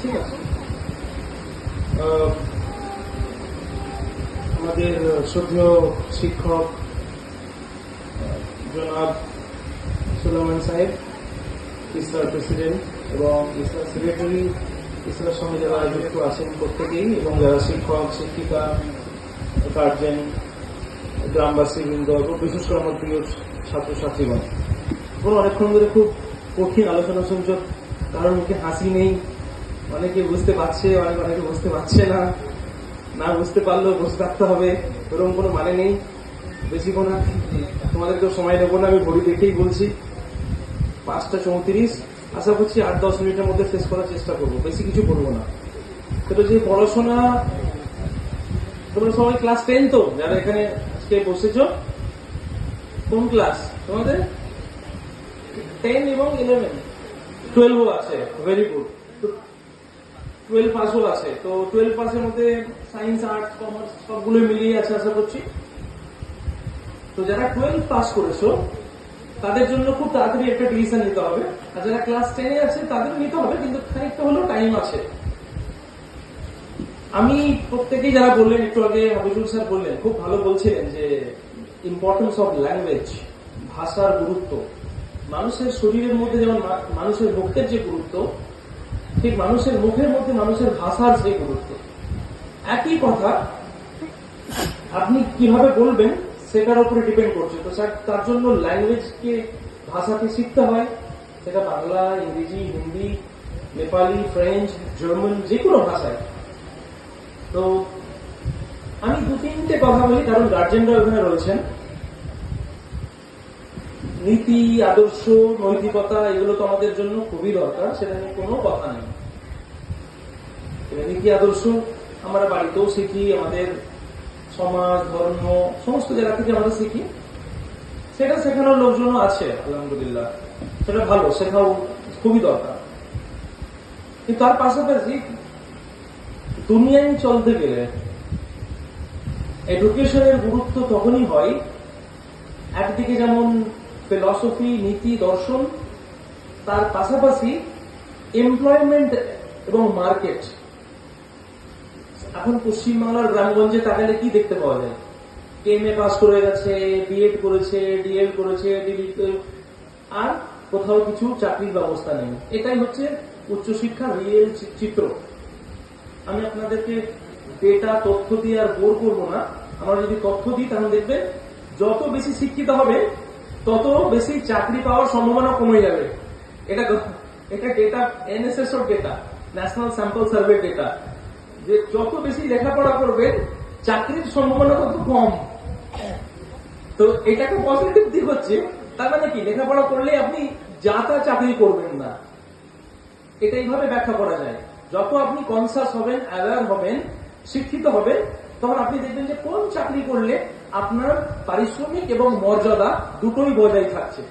ঠিক আছে আমাদের শ্রদ্ধেয় শিক্ষক জনাব সুলেমান সাহেব ইসরার প্রেসিডেন্ট এবং ইসরার সেক্রেটারি ইসরার সঙ্গে যারা যুক্ত আছেন প্রত্যেকেই এবং যারা শিক্ষক, শিক্ষিকা, গার্জেন গ্রামবাসী বৃন্দ বিশেষ করে আমার প্রিয় ছাত্রছাত্রীগণ এখন অনেকক্ষণ ধরে খুব কঠিন আলোচনা শুনছ কারোর মুখে হাসি নেই। অনেকে বুঝতে পারছে, অনেক অনেকে বুঝতে পারছে না। না বুঝতে পারলেও বসে থাকতে হবে। এরকম কোনো মানে নেই। বেশিক্ষণ আর তোমাদেরকেও সময় নেব না, আমি ঘড়ি দেখেই বলছি। পাঁচটা চৌত্রিশ। আশা করছি আট দশ মিনিটের মধ্যে শেষ করার চেষ্টা করব। বেশি কিছু করব না। সেটা যে পড়াশোনা, তোমরা সবাই ক্লাস টেন তো? যারা এখানে আজকে বসেছো, কোন ক্লাস তোমাদের? টেন এবং ইলেভেন টুয়েলভও আছে। ভেরি গুড টুয়েলভ পাসও আছে। তো টুয়েলভ পাসের মধ্যে সায়েন্স আর্টস কমার্স সবগুলো মিলিয়ে আছে আশা করছি। তো যারা টুয়েলভ পাস করেছ, তাদের জন্য খুব তাড়াতাড়ি একটা ডিসিশন নিতে হবে। আর যারা ক্লাস টেনে আছে তাদের নিতে হবে, কিন্তু খানিকটা হলেও টাইম আছে। আমি প্রত্যেকেই যারা বললেন, একটু আগে হাবিজুল স্যার বললেন, খুব ভালো বলছিলেন যে ইম্পর্টেন্স অফ ল্যাঙ্গুয়েজ ভাষার গুরুত্ব। মানুষের শরীরের মধ্যে যেমন মানুষের মুখের যে গুরুত্ব ঠিক মানুষের মুখের মধ্যে মানুষের ভাষার যে গুরুত্ব। একই কথা, আপনি কীভাবে বলবেন সেটার উপরে ডিপেন্ড করছে। তো স্যার, তার জন্য ল্যাঙ্গুয়েজকে ভাষাকে শিখতে হয়। সেটা বাংলা, ইংরেজি, হিন্দি, নেপালি ফ্রেঞ্চ জার্মান যে কোনো ভাষায়। তো আমি দু তিনটে কথা বলি, কারণ গার্জেনরা ওখানে রয়েছেন। নীতি, আদর্শ, নৈতিকতা, এগুলো তো আমাদের জন্য খুবই দরকার, সেটা নিয়ে কোনো কথা নেই। নীতি, আদর্শ আমরা বাড়িতেও শিখি, আমাদের সমাজ, ধর্ম, সমস্ত জায়গা থেকে আমরা শিখি। সেটা শেখানোর লোকজনও আছে, আলহামদুলিল্লাহ। সেটা ভালো, শেখাও খুবই দরকার। কিন্তু তার পাশাপাশি দুনিয়ায় চলতে গেলে এডুকেশনের গুরুত্ব তখনই হয়, একদিকে যেমন ফিলসফি নীতি দর্শন তার পাশাপাশি এমপ্লয়মেন্ট এবং মার্কেট এখন পশ্চিমবাংলার গ্রামগঞ্জে তাকালে কি দেখতে পাওয়া যায়? এম এ পাস করে গেছে বিএড করেছে ডিএল করেছে আর কোথাও কিছু চাকরির ব্যবস্থা নেই। এটাই হচ্ছে উচ্চশিক্ষার রিয়েল চিত্র। আমি আপনাদেরকে ডেটা তথ্য দিয়ে আর বোর করব না। আমরা যদি তথ্য দিই তাহলে দেখবে যত বেশি শিক্ষিত হবে তত বেশি চাকরি পাওয়ার সম্ভাবনা কমে যাবে। এটা এটা ডেটা এনএসএস এর data national sample survey data যে যত বেশি লেখাপড়া করবেন চাকরির সম্ভাবনা তত কম। তো এটা একটা পজিটিভ দিক হচ্ছে, তার মানে কি? লেখাপড়া করলে আপনি যা তা চাকরি করবেন না। এটা এইভাবে ব্যাখ্যা করা যায়। যত আপনি কনসাস হবেন অ্যাওয়ার হবেন, শিক্ষিত হবেন তখন আপনি দেখবেন যে কোন চাকরি করলে আপনার পারিশ্রমিক এবং মর্যাদা দুটোই বজায় থাকছে।